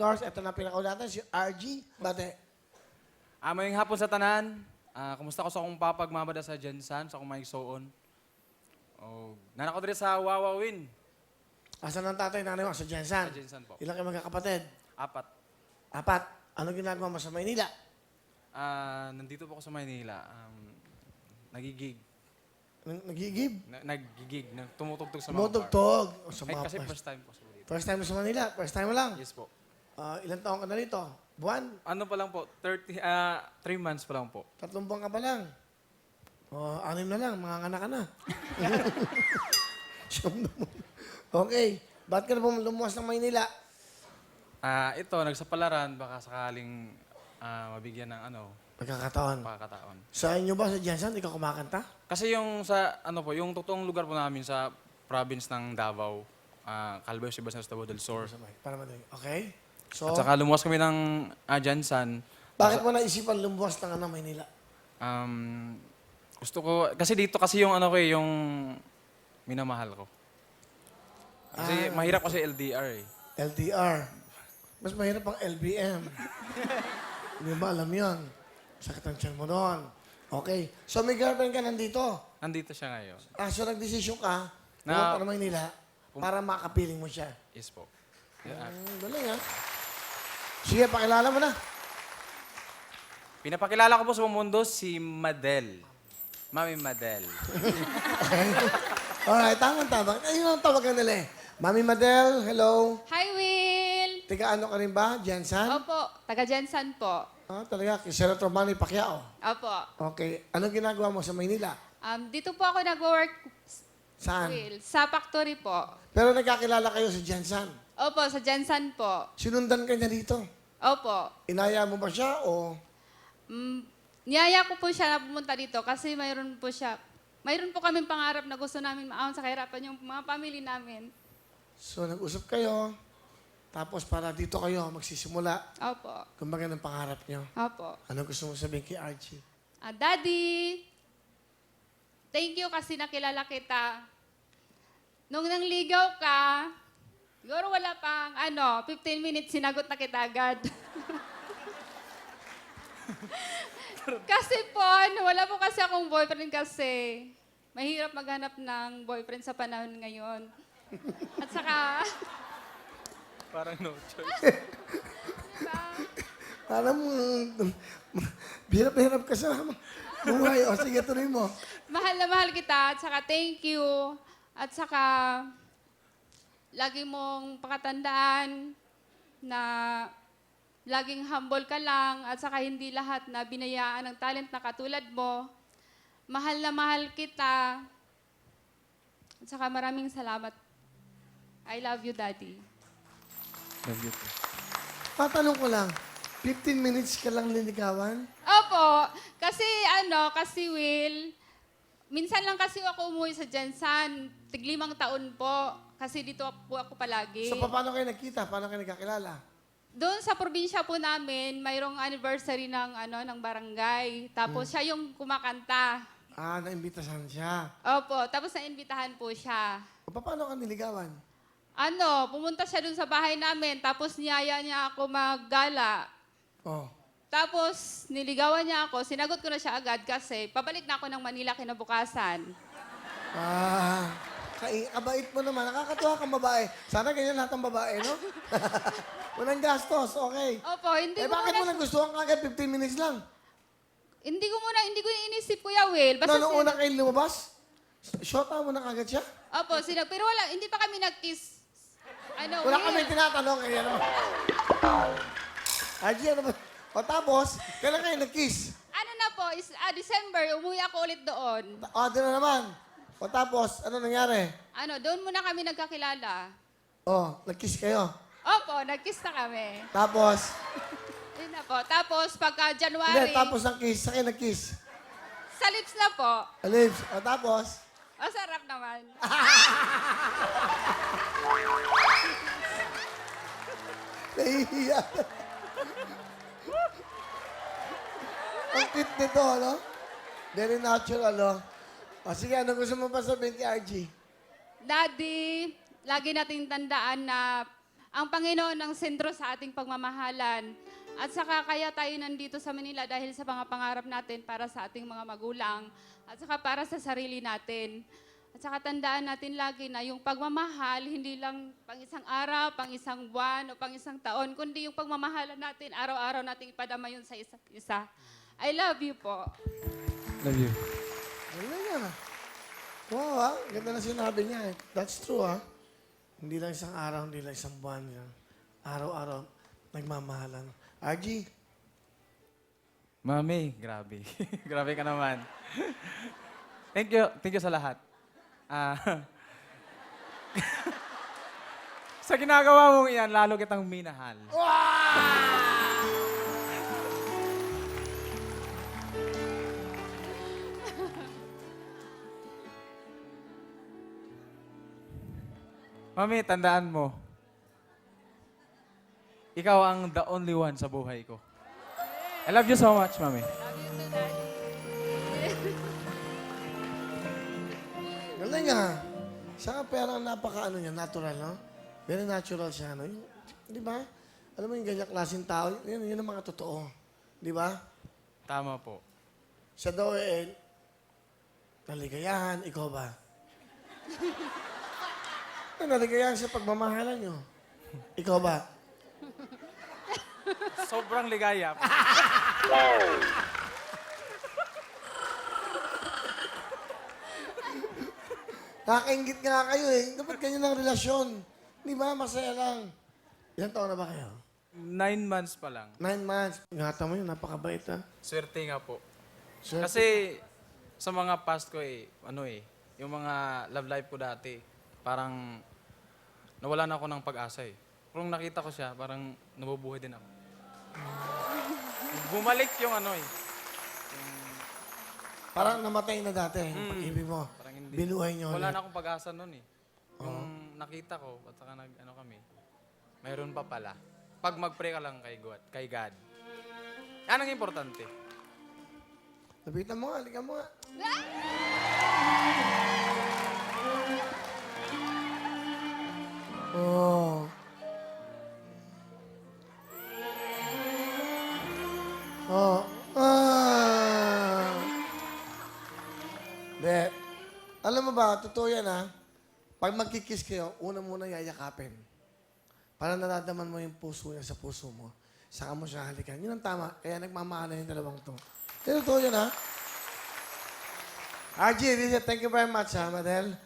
course, ito na pinakaula natin, si RG. Bate. Ah, mayong hapon sa tanan. Ah, kumusta ko sa akong papagmamada sa Jensan, sa akong maisoon. Oh, nanak ko diri sa Wawawin. Asan ang tatay nanay mo? Sa Jensan. Sa Jensan po. Ilang kayo magkakapatid? Apat. Apat. Ano ginagawa mo sa Maynila? Ah, nandito po ako sa Maynila. Um, nagigig. Nag- Nagigib? Na, nagigig. Na, tumutugtog sa mga bar. Tumutugtog. O, Sa Ay, mga kasi first, first time po sa dito. first time mo sa Manila? First time mo lang? Yes po. Ah, ilang taon ka na rito? Buwan? Ano pa lang po? 30, ah, 3 months pa lang po. Tatlong buwan ka pa lang? O, anim na lang. Mga anak ka na. Okay. Ba't ka na lumuwas ng Maynila? Ah, ito, nagsapalaran. Baka sakaling ah, mabigyan ng ano, Pagkakataon. pakakataon. Sa inyo ba sa Jensen, ikaw kumakanta? Kasi yung sa, ano po, yung totoong lugar po namin sa province ng Davao, uh, Calveo, Sebastian, Davao del Sur. Okay? So, At saka lumuwas kami ng uh, Jansan. bakit mo naisipan lumuwas ng ano, Maynila? Um, gusto ko, kasi dito kasi yung ano ko eh, yung minamahal ko. Kasi mahirap kasi LDR eh. LDR. Mas mahirap ang LBM. Hindi ba alam yun? Sakit ang tiyan mo noon. Okay. So may girlfriend ka nandito. Nandito siya ngayon. Ah, so nagdesisyon ka, Na- pumunta na Maynila para makapiling mo siya. Yes po. Yeah. Hmm, galing ha. Sige, pakilala mo na. Pinapakilala ko po sa buong mundo si Madel. Mami Madel. Alright, tama-tama. Ayun ang tawagan nila eh. Mami Madel, hello. Hi, Will! Tiga ano ka rin ba? Jensen? Opo, taga Jensan po. Ah, talaga, kay Senator Manny Pacquiao. Opo. Okay. Ano ginagawa mo sa Maynila? Um, dito po ako nag-work, Saan? Will, sa factory po. Pero nagkakilala kayo sa Jensen. Opo, sa Jensan po. Sinundan ka niya dito. Opo. Inaya mo ba siya o... Mm, niyaya ko po siya na pumunta dito kasi mayroon po siya, mayroon po kaming pangarap na gusto namin maahon sa kahirapan yung mga family namin. So, nag-usap kayo. Tapos para dito kayo magsisimula. Opo. Kumbaga ng pangarap niyo. Opo. Ano gusto mo sabihin kay Archie? Ah, Daddy, thank you kasi nakilala kita. Nung nangligaw ka, siguro wala pang, ano, 15 minutes, sinagot na kita agad. kasi po, ano, wala po kasi akong boyfriend kasi. Mahirap maghanap ng boyfriend sa panahon ngayon. At saka, Parang no choice. diba? Alam mo, hirap na hirap ka sa buhay. O sige, tuloy mo. mahal na mahal kita, at saka thank you, at saka lagi mong pakatandaan na laging humble ka lang, at saka hindi lahat na binayaan ng talent na katulad mo. Mahal na mahal kita, at saka maraming salamat. I love you, Daddy. Love you. Tatanong ko lang, 15 minutes ka lang linigawan? Opo, kasi ano, kasi Will, minsan lang kasi ako umuwi sa Jensan, tiglimang taon po, kasi dito po ako palagi. So, paano kayo nagkita? Paano kayo nagkakilala? Doon sa probinsya po namin, mayroong anniversary ng ano ng barangay. Tapos siya yung kumakanta. Ah, naimbitasan siya. Opo, tapos naimbitahan po siya. O, paano ka niligawan? Ano, pumunta siya doon sa bahay namin, tapos niyaya niya ako maggala. Oh. Tapos niligawan niya ako, sinagot ko na siya agad kasi pabalik na ako ng Manila kinabukasan. Ah, kai, kabait mo naman. Nakakatuwa kang babae. Sana ganyan lahat ng babae, no? Walang gastos, okay. Opo, hindi Eh, ko bakit mo muna, nagustuhan ka agad 15 minutes lang? hindi ko muna, hindi ko inisip Kuya Will. Basta sin- una kayo lumabas, shota mo na kagad siya? Opo, sinag, pero wala, hindi pa kami nag-kiss. Ano, Wala Will? kami tinatanong kaya naman. Archie, ano ba? O tapos, kailan kayo nag-kiss? Ano na po, is, ah, December, umuwi ako ulit doon. O, doon na naman. O tapos, ano nangyari? Ano, doon muna kami nagkakilala. O, nag-kiss kayo. Opo, nag-kiss na kami. Tapos, Yun na po. Tapos, pagka hindi, January, tapos ng kiss, sa kayo nag-kiss. sa lips na po. Lips. O tapos, O, sarap naman. nahihiya. Ang cute nito, ano? Very natural, ano? O sige, ano gusto mo pa sabihin kay RG? Daddy, lagi nating tandaan na ang Panginoon ang sentro sa ating pagmamahalan. At saka kaya tayo nandito sa Manila dahil sa mga pangarap natin para sa ating mga magulang at saka para sa sarili natin. At saka tandaan natin lagi na yung pagmamahal, hindi lang pang isang araw, pang isang buwan, o pang isang taon, kundi yung pagmamahalan natin, araw-araw nating ipadama yun sa isa't isa. I love you po. Love you. Galing ah. Wow, ah. Ganda na sinabi niya eh. That's true, ah. Hindi lang isang araw, hindi lang isang buwan. Yan. Araw-araw, nagmamahalan. RG, Mami, grabe. grabe ka naman. thank you. Thank you sa lahat. Ah. sa ginagawa mong iyan, lalo kitang minahal. Mami, tandaan mo. Ikaw ang the only one sa buhay ko. I love you so much, Mami. Galing ah. Siya parang napaka ano niya, natural, no? Very natural siya, no? Yung, di ba? Alam mo yung ganyan klaseng tao, yun, yun ang mga totoo. Di ba? Tama po. Siya daw eh, naligayahan, ikaw ba? Eh, naligayahan siya pagmamahalan nyo. Ikaw ba? Sobrang ligaya. Nakakaingit nga kayo eh. Dapat ganyan ang relasyon. Di ba? Masaya lang. Ilan taon na ba kayo? Nine months pa lang. Nine months. Ingatan mo yun, napakabait ha. Swerte nga po. Sure. Kasi sa mga past ko eh, ano eh, yung mga love life ko dati, parang nawala na ako ng pag-asa eh. Nung nakita ko siya, parang nabubuhay din ako. Bumalik yung ano eh. Parang namatay na dati yung pag-ibig mo. Hindi. Binuhay niyo Wala ulit. na akong pag-asa noon eh. Yung nakita ko, at saka nag, ano kami, mayroon pa pala. Pag mag-pray ka lang kay God, kay God. Yan ang importante. Lapitan mo nga, halika mo nga. Oh. Oh. Alam mo ba, totoo yan ha. Pag magkikiss kayo, una muna yayakapin. Para naraddaman mo yung puso niya sa puso mo. Saka mo siya halikan. Yun ang tama. Kaya nagmamahal na yung dalawang to. Yan, totoo yan ha. RG, thank you very much ha, Madel.